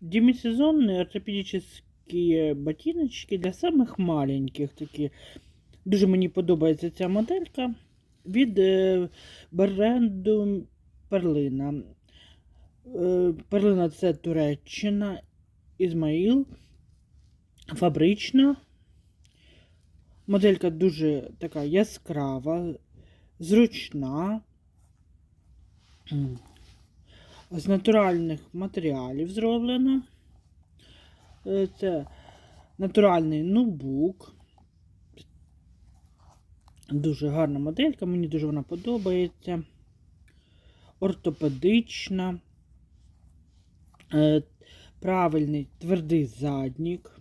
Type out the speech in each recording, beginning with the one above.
Демисезонные ортопедические ботиночки для самих маленьких такі. Дуже мені подобається ця моделька від е, бренду Перлина. Е, Перлина це Туреччина, Ізмаїл, фабрична. Моделька дуже така яскрава, зручна. З натуральних матеріалів зроблена. Е, Це натуральний нубук. Дуже гарна моделька, мені дуже вона подобається. Ортопедична. Е, Правильний твердий заднік.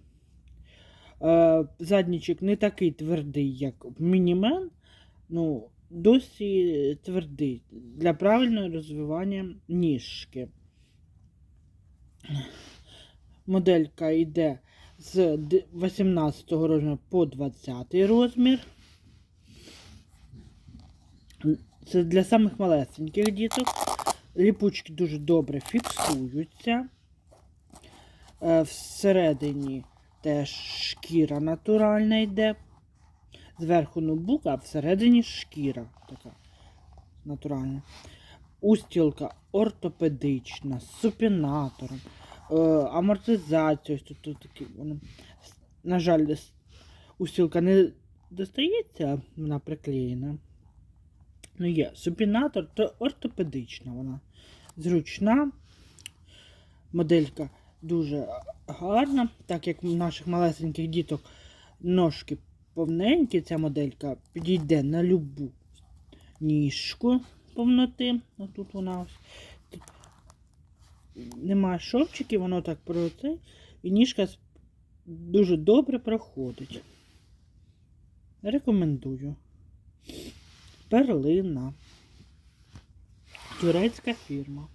Е, Заднічок не такий твердий, як мінімен. Ну, досі твердий для правильного розвивання ніжки. Моделька йде з д- 18 розміру по 20 розмір. Це для самих малесеньких діток. Ліпучки дуже добре фіксуються. Е, Всередині теж шкіра натуральна йде. Зверху нубук, а всередині шкіра така натуральна. Устілка ортопедична, з супінатором, е, амортизація. Тут, тут такі, воно, на жаль, устілка не достається, вона приклеєна. Ну, є супінатор, то ортопедична вона. Зручна. Моделька дуже гарна, так як у наших малесеньких діток ножки повненькі, ця моделька підійде на любу ніжку повноти. Вона ось. Тут немає шовчиків, воно так про. І ніжка дуже добре проходить. Рекомендую. Перлина. Турецька фірма.